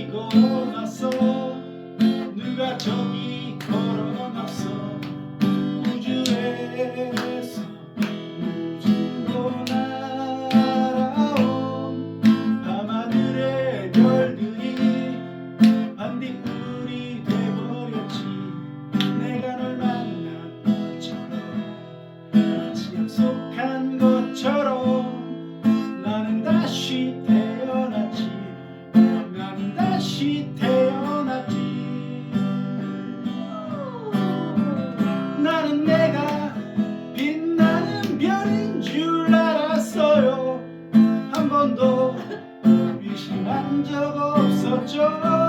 go. of joy.